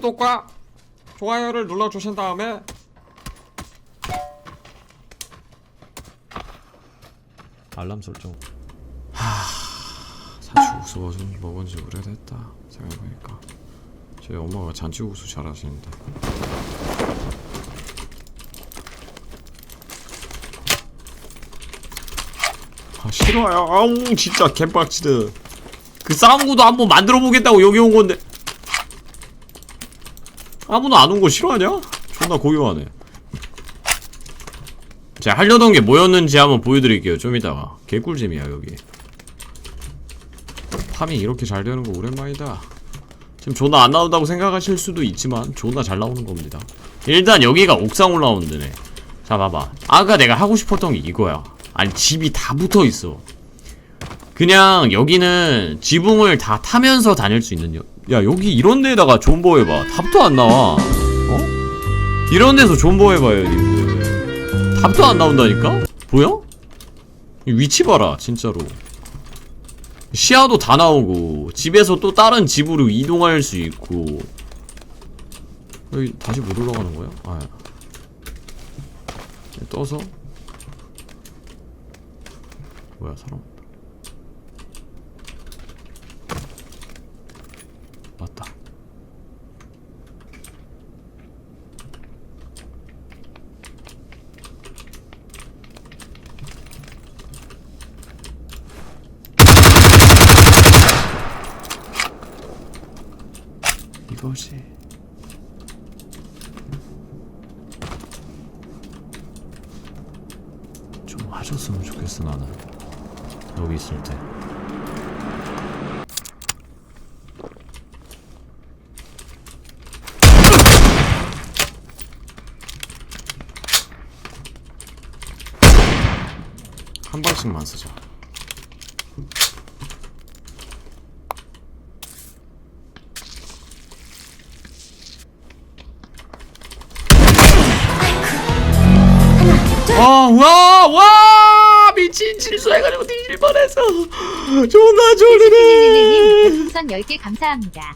구독과 좋아요를 눌러주신 다음에 알람 설정. 하... 잔치국수 좀 먹은 지 오래됐다 생각해보니까. 저희 엄마가 잔치국수 잘 하시는데. 아 싫어요. 아우 진짜 개빡치드. 그 싸움구도 한번 만들어 보겠다고 여기 온 건데 아무도 안온 거 싫어하냐? 존나 고요하네. 제가 하려던 게 뭐였는지 한번 보여드릴게요. 좀 이따가. 개꿀잼이야 여기. 팜이 이렇게 잘 되는 거 오랜만이다. 지금 존나 안 나온다고 생각하실 수도 있지만 존나 잘 나오는 겁니다. 일단 여기가 옥상 올라오는 데네. 자 봐봐. 아까 내가 하고 싶었던 게 이거야. 아니 집이 다 붙어있어. 그냥 여기는 지붕을 다 타면서 다닐 수 있는 여... 야 여기 이런 데다가 존버 해봐 답도 안 나와 어? 이런 데서 존버 해봐요 님들 답도 안 나온다니까? 보여? 이 위치 봐라 진짜로 시야도 다 나오고 집에서 또 다른 집으로 이동할 수 있고 여기 다시 못 올라가는 거야? 아 떠서 뭐야 사람 맞다 이것이 좀 하셨으면 좋겠어 나는. 여기 있을 때. 한 발씩만 쓰자. 와, 와, 와! 미친 실수해가지고 뒤질 뻔했어. 존나 졸리네. 별풍선 10개 감사합니다.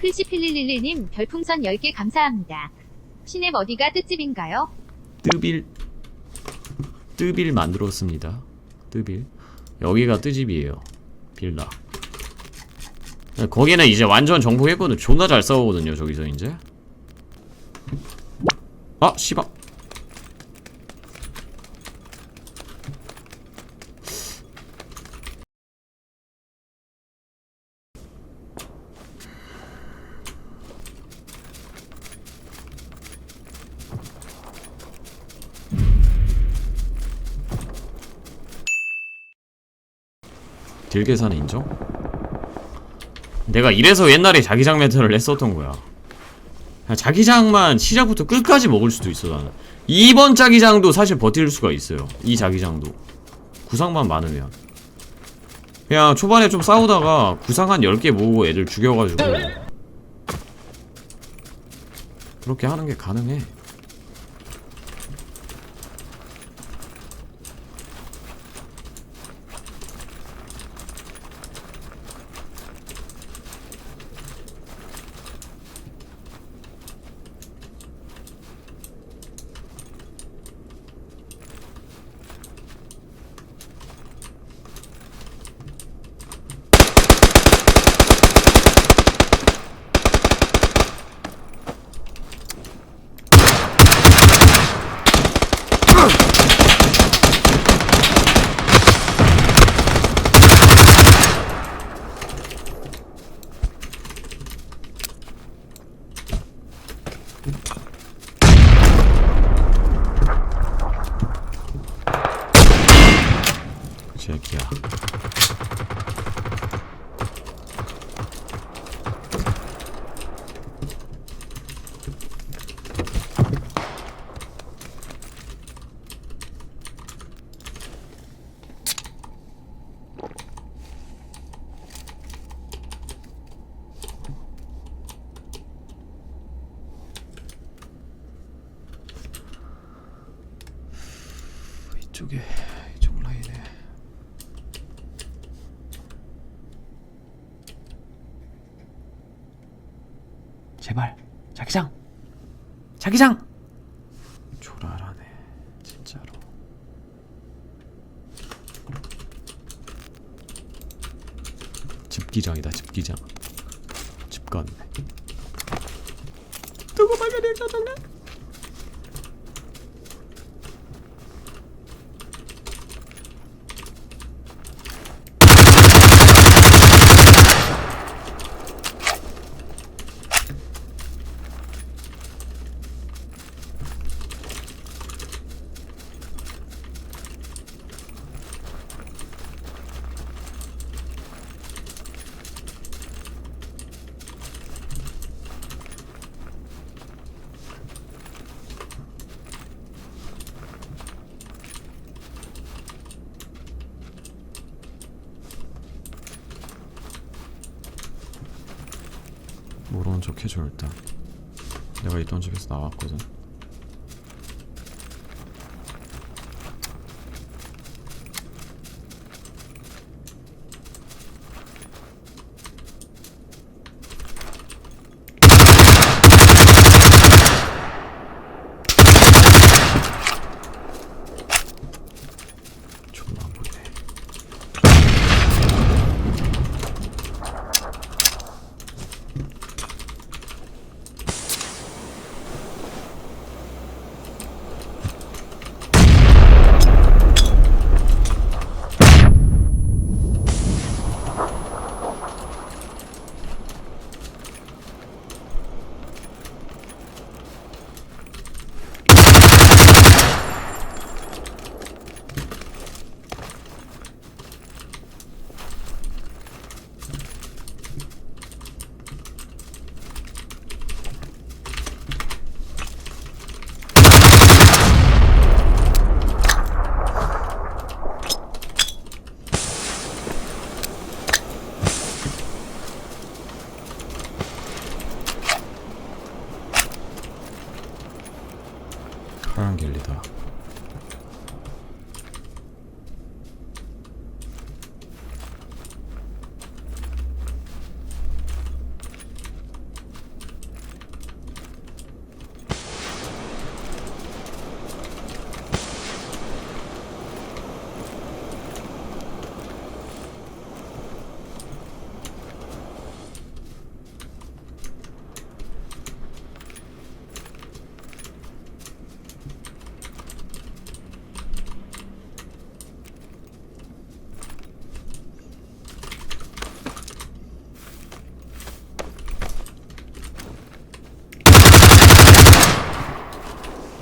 클시필리릴리님 별풍선 10개 감사합니다. 시냅 어디가 뜻집인가요? 뜨빌 뜨빌 만들었습니다 뜨빌 여기가 뜨집이에요 빌라 거기는 이제 완전 정복했거든 존나 잘 싸우거든요 저기서 이제 아 씨발 딜 계산은 인정? 내가 이래서 옛날에 자기장 멘트를 했었던 거야. 자기장만 시작부터 끝까지 먹을 수도 있어 나는. 2번 자기장도 사실 버틸 수가 있어요 이 자기장도. 구상만 많으면. 그냥 초반에 좀 싸우다가 구상 한 10개 모으고 애들 죽여가지고. 그렇게 하는 게 가능해 새끼야 이쪽에 이쪽 라인에 제발. 자기장. 자기장. 조랄하네 진짜로. 집기장이다 집기장. 집 갔네 누구 발견해 짜증나 모르는 척 해줘 내가 있던 집에서 나왔거든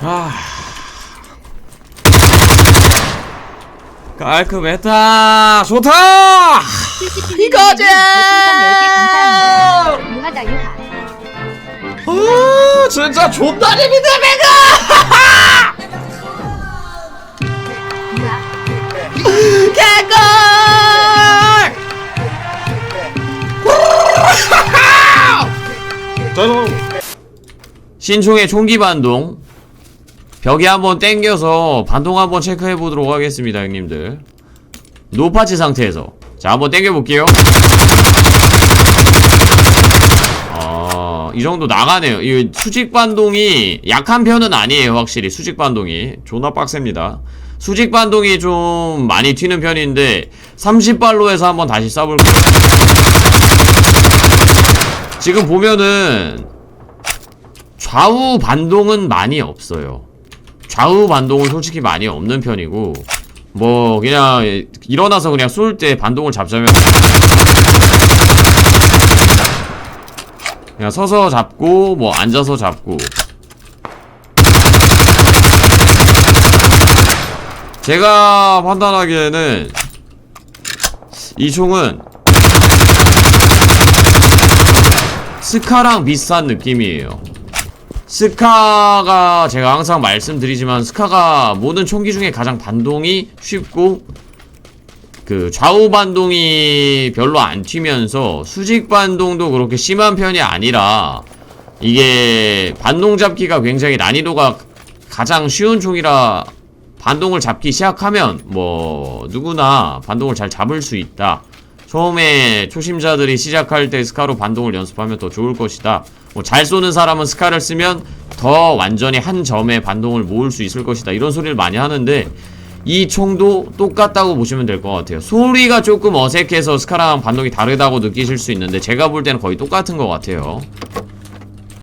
아 깔끔했다 좋다 이거지! 별풍선 10개 감사합니다. 유하다 유하. 아 진짜 존나 재밌네 배가. 개꿀 신총의 총기 반동 벽에 한번 땡겨서 반동 한번 체크해 보도록 하겠습니다 형님들 노파치 상태에서 자 한번 땡겨 볼게요 아, 이 정도 나가네요. 이 수직 반동이 약한 편은 아니에요, 확실히. 수직 반동이. 존나 빡셉니다. 수직 반동이 좀 많이 튀는 편인데, 30발로 해서 한번 다시 쏴볼게요. 지금 보면은, 좌우 반동은 많이 없어요. 좌우 반동은 솔직히 많이 없는 편이고, 뭐, 그냥, 일어나서 그냥 쏠 때 반동을 잡자면, 그냥 서서 잡고 뭐 앉아서 잡고. 제가 판단하기에는 이 총은 스카랑 비슷한 느낌이에요 스카가 제가 항상 말씀드리지만 스카가 모든 총기 중에 가장 반동이 쉽고 그 좌우 반동이 별로 안 튀면서 수직 반동도 그렇게 심한 편이 아니라 이게 반동 잡기가 굉장히 난이도가 가장 쉬운 총이라 반동을 잡기 시작하면 뭐 누구나 반동을 잘 잡을 수 있다 처음에 초심자들이 시작할 때 스카로 반동을 연습하면 더 좋을 것이다. 뭐 잘 쏘는 사람은 스카를 쓰면 더 완전히 한 점에 반동을 모을 수 있을 것이다. 이런 소리를 많이 하는데 이 총도 똑같다고 보시면 될 것 같아요. 소리가 조금 어색해서 스카랑 반동이 다르다고 느끼실 수 있는데 제가 볼 때는 거의 똑같은 것 같아요.